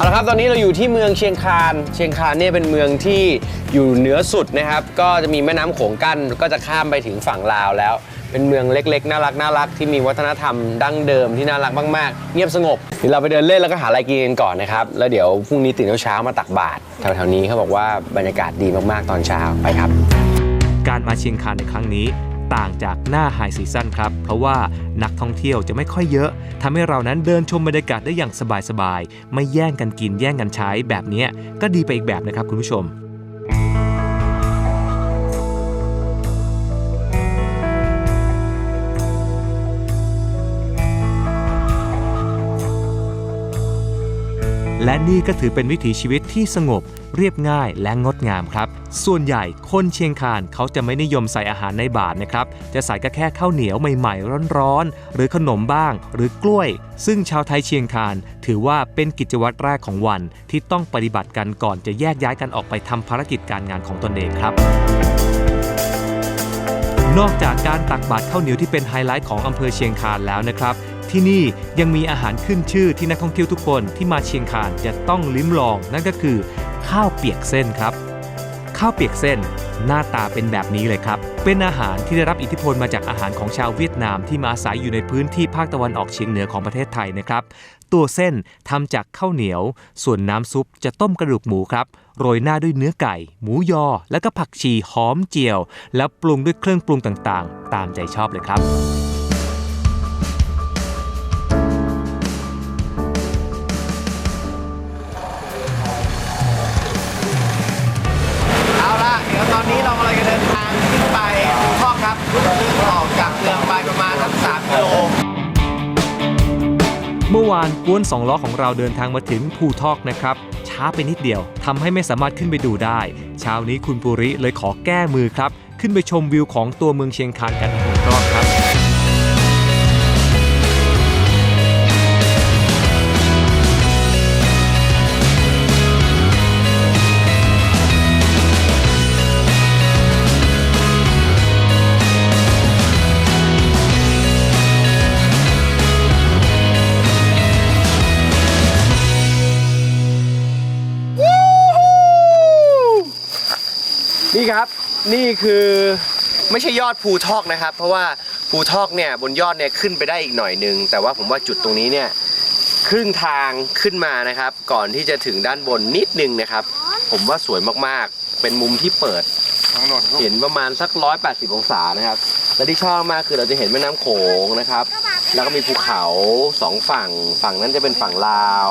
เอาละครับตอนนี้เราอยู่ที่เมืองเชียงคานเชียงคานเนี่ยเป็นเมืองที่อยู่เหนือสุดนะครับก็จะมีแม่น้ำโขงกั้นก็จะข้ามไปถึงฝั่งลาวแล้ว เป็นเมืองเล็กๆ น่ารักน่ารักที่มีวัฒนธรรมดั้งเดิมที่น่ารักมากๆ เงียบสงบเดี๋ยวเราไปเดินเล่นแล้วก็หาอะไรกินกันก่อนนะครับแล้วเดี๋ยวพรุ่งนี้ตื่นเช้าๆมาตักบาตรแถวๆนี้เขาบอกว่าบรรยากาศดีมากๆตอนเช้าไปครับ การมาเชียงคานในครั้งนี้ ต่างจากหน้าไฮซีซั่นครับ เพราะว่านักท่องเที่ยวจะไม่ค่อยเยอะทำให้เรานั้นเดินชมบรรยากาศได้อย่างสบายๆ ไม่แย่งกันกินแย่งกันใช้แบบนี้ก็ดีไปอีกแบบนะครับคุณผู้ชม และนี่ก็ถือเป็นวิถีชีวิตที่สงบ เรียบง่ายและงดงามครับ ส่วนใหญ่คนเชียงคานเขาจะไม่นิยมใส่อาหารในบาตรนะครับ จะใส่ก็แค่ข้าวเหนียวใหม่ๆ ร้อนๆ หรือขนมบ้าง หรือกล้วย ซึ่งชาวไทยเชียงคานถือว่าเป็นกิจวัตรแรกของวันที่ต้องปฏิบัติกันก่อนจะแยกย้ายกันออกไปทำภารกิจการงานของตนเองครับนอกจากการตักบาตรข้าวเหนียวที่เป็นไฮไลท์ของอำเภอเชียงคานแล้วนะครับ ที่นี่ยังมีอาหารขึ้นชื่อที่นักท่องเที่ยวทุกคนที่มาเชียงคานจะต้องลิ้มลอง นั่นก็คือ ข้าวเปียกเส้นครับ ข้าวเปียกเส้นหน้าตาเป็นแบบนี้เลยครับ เป็นอาหารที่ได้รับอิทธิพลมาจากอาหารของชาวเวียดนามที่มาอาศัยอยู่ในพื้นที่ภาคตะวันออกเฉียงเหนือของประเทศไทยนะครับ ตัวเส้นทำจากข้าวเหนียว ส่วนน้ำซุปจะต้มกระดูกหมูครับ โรยหน้าด้วยเนื้อไก่ หมูยอ แล้วก็ผักชีหอมเจียว แล้วปรุงด้วยเครื่องปรุงต่างๆ ตามใจชอบเลยครับานกวนสองล้อของเราเดินทางมาถึงภูทอกนะครับ ช้าไปนิดเดียวทำให้ไม่สามารถขึ้นไปดูได้ เช้านี้คุณปุริเลยขอแก้มือครับ ขึ้นไปชมวิวของตัวเมืองเชียงคานกันหนึ่งรอบครับ นี่ครับนี่คือไม่ใช่ยอดภูทอกนะครับ เพราะว่าภูทอกเนี่ยบนยอดเนี่ยขึ้นไปได้อีกหน่อยหนึงแต่ว่าผมว่าจุดตรงนี้เนี่ยครึ่งทางขึ้นมานะครับ ก่อนที่จะถึงด้านบนนิดนึงนะครับ ผมว่าสวยมากๆ เป็นมุมที่เปิดเห็นประมาณสัก 180 องศานะครับ และที่ชอบมากคือเราจะเห็นแม่น้ำโขงนะครับ แล้วก็มีภูเขาสองฝั่ง ฝั่งนั้นจะเป็นฝั่งลาว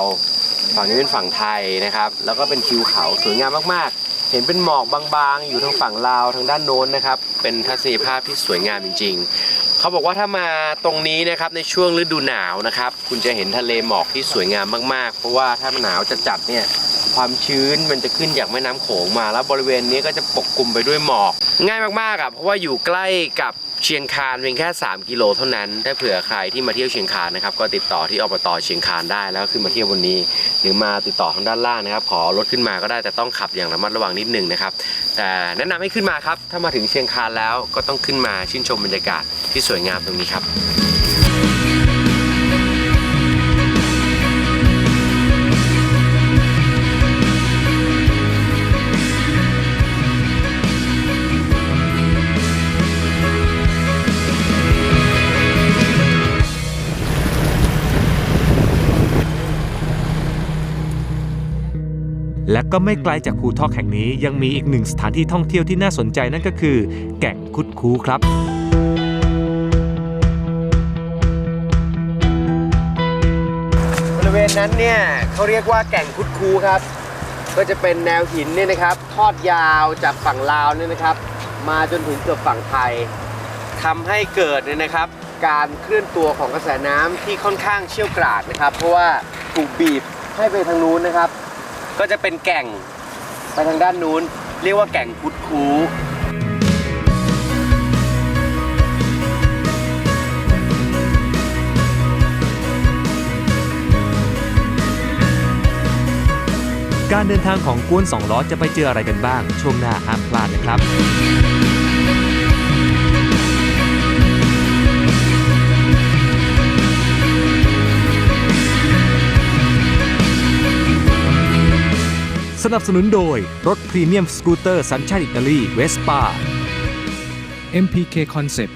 ฝั่งนี้เป็นฝั่งไทยนะครับ แล้วก็เป็นทิวเขาสวยงามมากๆ เห็นเป็นหมอกบางๆ อยู่ทางฝั่งลาวทางด้านโน้นนะครับ เป็นทัศนียภาพที่สวยงามจริง ๆ เขาบอกว่าถ้ามาตรงนี้นะครับในช่วงฤดูหนาวนะครับ คุณจะเห็นทะเลหมอกที่สวยงามมากๆ เพราะว่าถ้ามันหนาวจัดๆเนี่ยความชื้นมันจะขึ้นจากแม่น้ำโขงมา แล้วบริเวณนี้ก็จะปกคลุมไปด้วยหมอก ง่ายมากๆอะเพราะว่าอยู่ใกล้กับ เชียงคานเพียงแค่ 3 กิโลเท่านั้น ถ้าเผื่อใครที่มาเที่ยวเชียงคานนะครับก็ติดต่อที่อบตเชียงคานได้แล้วขึ้นมาเที่ยวบนนี้ หรือมาติดต่อทางด้านล่างนะครับ ขอรถขึ้นมาก็ได้แต่ต้องขับอย่างระมัดระวังนิดนึงนะครับ แต่แนะนำให้ขึ้นมาครับ ถ้ามาถึงเชียงคานแล้วก็ต้องขึ้นมาชื่นชมบรรยากาศที่สวยงามตรงนี้ครับ และก็ไม่ไกลจากภูทอกแห่งนี้ยังมีอีกหนึ่งสถานที่ท่องเที่ยวที่น่าสนใจนั่นก็คือ แก่งคุดคูครับบริเวณนั้นเนี่ยเขาเรียกว่าแก่งคุดคูครับ ก็จะเป็นแนวหินเนี่ยนะครับ ทอดยาวจากฝั่งลาวเนี่ยนะครับ มาจนถึงเกือบฝั่งไทยทำให้เกิดเนี่ยนะครับ การเคลื่อนตัวของกระแสน้ำที่ค่อนข้างเชี่ยวกราดนะครับ เพราะว่าถูกบีบให้ไปทางนู้นนะครับ ก็จะเป็นแก่งไปทางด้านนู้น เรียกว่าแก่งคุดคูการเดินทางของกวนสองล้อจะไปเจออะไรกันบ้าง ช่วงหน้าห้ามพลาดนะครับ สนับสนุนโดย รถพรีเมียมสกูตเตอร์สัญชาติอิตาลีเวสป้า MPK Concept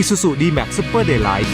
Isuzu D-Max Super Daylight